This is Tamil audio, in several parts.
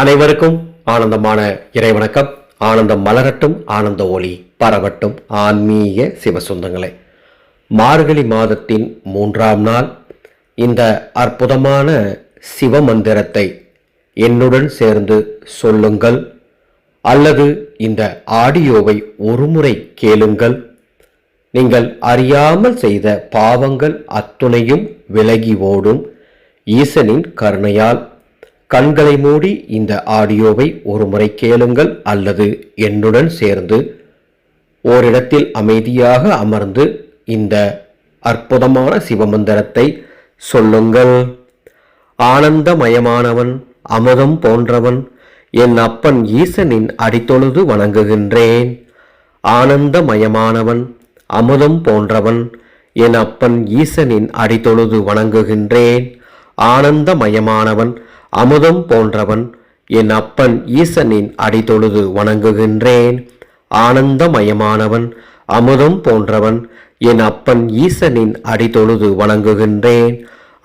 அனைவருக்கும் ஆனந்தமான இறைவணக்கம். ஆனந்தம் மலரட்டும் ஆனந்த ஒளி பரவட்டும். ஆன்மீக சிவசுந்தங்களே மார்கழி மாதத்தின் மூன்றாம் நாள். இந்த அற்புதமான சிவ மந்திரத்தை என்னுடன் சேர்ந்து சொல்லுங்கள் அல்லது இந்த ஆடியோவை ஒருமுறை கேளுங்கள். நீங்கள் அறியாமல் செய்த பாவங்கள் அத்துணையும் விலகி ஓடும். ஈசனின் கருணையால் கண்களை மூடி இந்த ஆடியோவை ஒரு முறை கேளுங்கள் அல்லது என்னுடன் சேர்ந்து ஓரிடத்தில் அமைதியாக அமர்ந்து இந்த அற்புதமான சிவமந்திரத்தை சொல்லுங்கள். ஆனந்தமயமானவன் அமுதம் போன்றவன் என் அப்பன் ஈசனின் அடித்தொழுது வணங்குகின்றேன். ஆனந்தமயமானவன் அமுதம் போன்றவன் என் அப்பன் ஈசனின் அடித்தொழுது வணங்குகின்றேன். ஆனந்தமயமானவன் அமுதம் போன்றவன் என் அப்பன் ஈசனின் அடித்தொழுது வணங்குகின்றேன். ஆனந்தமயமானவன் அமுதம் போன்றவன் என் அப்பன் ஈசனின் அடித்தொழுது வணங்குகின்றேன்.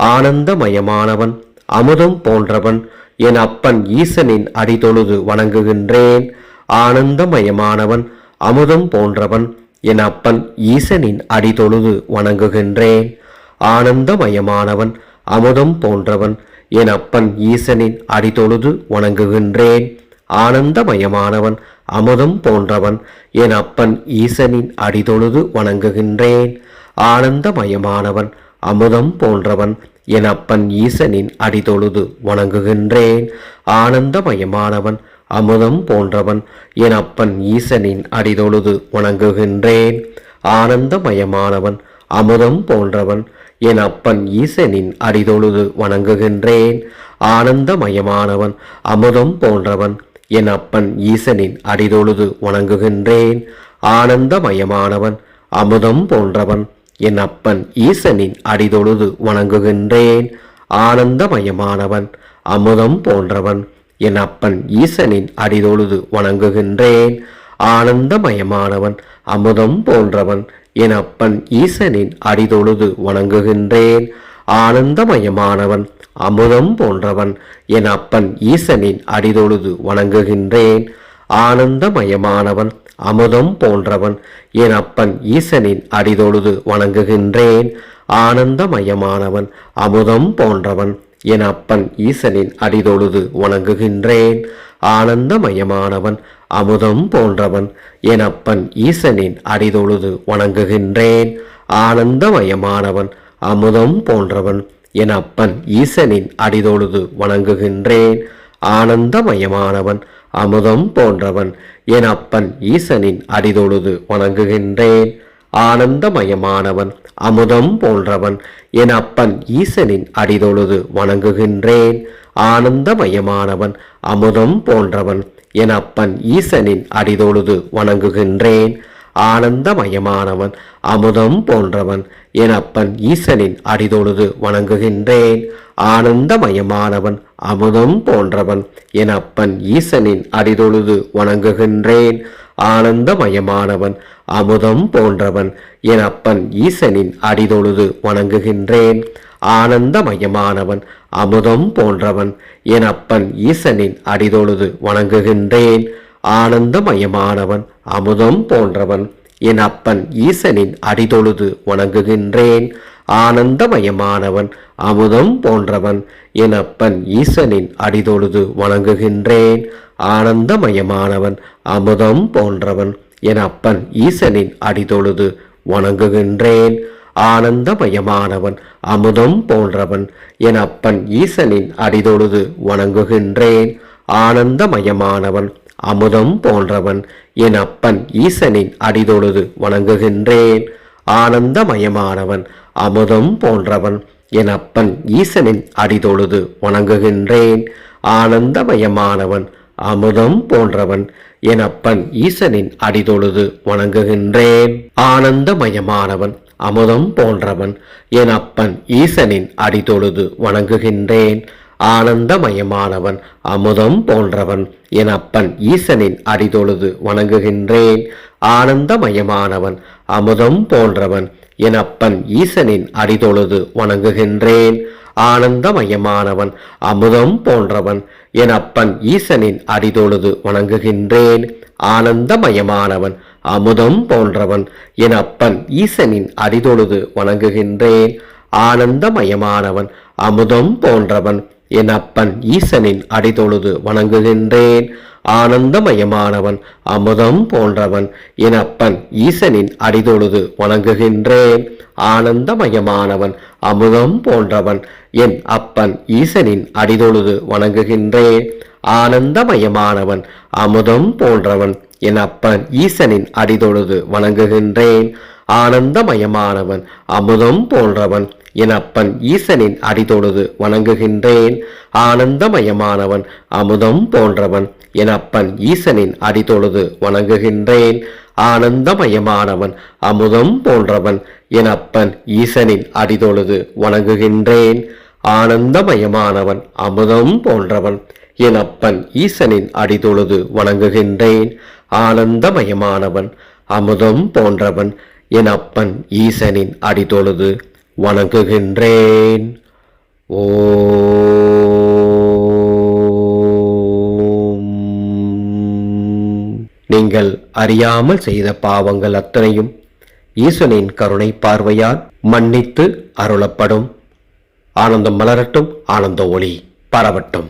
ஆனந்தமயமானவன் அமுதம் போன்றவன் என் அப்பன் ஈசனின் அடிதொழுது வணங்குகின்றேன். ஆனந்தமயமானவன் அமுதம் போன்றவன் என் அப்பன் ஈசனின் அடிதொழுது வணங்குகின்றேன். ஆனந்தமயமானவன் அமுதம் போன்றவன் என் அப்பன் ஈசனின் அடிதொழுது வணங்குகின்றேன். ஆனந்தமயமானவன் அமுதம் போன்றவன் என் அப்பன் ஈசனின் அடிதொழுது வணங்குகின்றேன். ஆனந்தமயமானவன் அமுதம் போன்றவன் என் அப்பன் ஈசனின் அடிதொழுது வணங்குகின்றேன். ஆனந்தமயமானவன் அமுதம் போன்றவன் என் அப்பன் ஈசனின் அடிதொழுது வணங்குகின்றேன். ஆனந்தமயமானவன் அமுதம் போன்றவன் என் அப்பன் ஈசனின் அடிதொழுது வணங்குகின்றேன். ஆனந்தமயமானவன் அமுதம் போன்றவன் என் அப்பன் ஈசனின் அடிதொழுது வணங்குகின்றேன். ஆனந்தமயமானவன் அமுதம் போன்றவன் என் அப்பன் ஈசனின் அடிதொழுது வணங்குகின்றேன். ஆனந்தமயமானவன் அமுதம் போன்றவன் என் அப்பன் ஈசனின் அடிதொழுது வணங்குகின்றேன். ஆனந்தமயமானவன் அமுதம் போன்றவன் என் அப்பன் ஈசனின் அடிதொழுது வணங்குகின்றேன். ஆனந்தமயமானவன் அமுதம் போன்றவன் என் அப்பன் ஈசனின் அடிதொழுது வணங்குகின்றேன். ஆனந்தமயமானவன் அமுதம் போன்றவன் என் அப்பன் ஈசனின் அடிதொழுது வணங்குகின்றேன். ஆனந்தமயமானவன் அமுதம் போன்றவன் என் அப்பன் ஈசனின் அடிதொழுது வணங்குகின்றேன். ஆனந்தமயமானவன் அமுதம் போன்றவன் என் அப்பன் ஈசனின் அடிதொழுது வணங்குகின்றேன். ஆனந்தமயமானவன் அமுதம் போன்றவன் என் அப்பன் ஈசனின் அடிதொழுது வணங்குகின்றேன். ஆனந்தமயமானவன் அமுதம் போன்றவன் என் அப்பன் ஈசனின் அடிதொழுது வணங்குகின்றேன். ஆனந்தமயமானவன் அமுதம் போன்றவன் என் அப்பன் ஈசனின் அடிதொழுது வணங்குகின்றேன். ஆனந்தமயமானவன் அமுதம் போன்றவன் என் அப்பன் ஈசனின் அடிதொழுது வணங்குகின்றேன். ஆனந்தமயமானவன் அமுதம் போன்றவன் என் அப்பன் ஈசனின் அடிதொழுது வணங்குகின்றேன். ஆனந்தமயமானவன் அமுதம் போன்றவன் என் அப்பன் ஈசனின் அடிதொழுது வணங்குகின்றேன். ஆனந்தமயமானவன் அமுதம் போன்றவன் என் அப்பன் ஈசனின் அடிதொழுது வணங்குகின்றேன். ஆனந்தமயமானவன் அமுதம் போன்றவன் என் அப்பன் ஈசனின் அடிதொழுது வணங்குகின்றேன். ஆனந்தமயமானவன் அமுதம் போன்றவன் என் அப்பன் ஈசனின் அடிதொழுது வணங்குகின்றேன். ஆனந்தமயமானவன் அமுதம் போன்றவன் என் அப்பன் ஈசனின் அடிதொழுது வணங்குகின்றேன். ஆனந்தமயமானவன் அமுதம் போன்றவன் என் அப்பன் ஈசனின் அடிதொழுது வணங்குகின்றேன். ஆனந்தமயமானவன் அமுதம் போன்றவன் என் அப்பன் ஈசனின் அடிதொழுது வணங்குகின்றேன். ஆனந்தமயமானவன் அமுதம் போன்றவன் என் அப்பன் ஈசனின் அடிதொழுது வணங்குகின்றேன். ஆனந்தமயமானவன் அமுதம் போன்றவன் என் அப்பன் ஈசனின் அடிதொழுது வணங்குகின்றேன். ஆனந்தமயமானவன் அமுதம் போன்றவன் என் அப்பன் ஈசனின் அடிதொழுது வணங்குகின்றேன். ஆனந்தமயமானவன் அமுதம் போன்றவன் என் அப்பன் ஈசனின் அடிதொழுது வணங்குகின்றேன். ஆனந்தமயமானவன் அமுதம் போன்றவன் என் அப்பன் ஈசனின் அடிதொழுது வணங்குகின்றேன். ஆனந்தமயமானவன் அமுதம் போன்றவன் என் அப்பன் ஈசனின் அடிதொழுது வணங்குகின்றேன். ஆனந்தமயமானவன் அமுதம் போன்றவன் என் அப்பன் ஈசனின் அடிதொழுது வணங்குகின்றேன். ஆனந்தமயமானவன் அமுதம் போன்றவன் என் அப்பன் ஈசனின் அடிதொழுது வணங்குகின்றேன். ஆனந்தமயமானவன் அமுதம் போன்றவன் என் அப்பன் ஈசனின் அடிதொழுது வணங்குகின்றேன். ஆனந்தமயமானவன் அமுதம் போன்றவன் என் அப்பன் ஈசனின் அடிதொழுது வணங்குகின்றேன். ஆனந்தமயமானவன் அமுதம் போன்றவன் என் அப்பன் ஈசனின் அடிதொழுது வணங்குகின்றேன். ஆனந்தமயமானவன் அமுதம் போன்றவன் என் அப்பன் ஈசனின் அடிதொழுது வணங்குகின்றேன். ஆனந்தமயமானவன் அமுதம் போன்றவன் என் அப்பன் ஈசனின் அடிதொழுது வணங்குகின்றேன். ஆனந்தமயமானவன் அமுதம் போன்றவன் என் அப்பன் ஈசனின் அடிதொழுது வணங்குகின்றேன். ஆனந்தமயமானவன் அமுதம் போன்றவன் என் அப்பன் ஈசனின் அடிதொழுது வணங்குகின்றேன். ஆனந்தமயமானவன் அமுதம் போன்றவன் என் அப்பன் ஈசனின் அடிதொழுது வணங்குகின்றேன். ஆனந்தமயமானவன் அமுதம் போன்றவன் என் அப்பன் ஈசனின் அடிதொழுது வணங்குகின்றேன். ஓம். நீங்கள் அறியாமல் செய்த பாவங்கள் அத்தனையும் ஈசனின் கருணை பார்வையால் மன்னித்து அருளப்படும். ஆனந்தம் மலரட்டும் ஆனந்த ஒளி பரவட்டும்.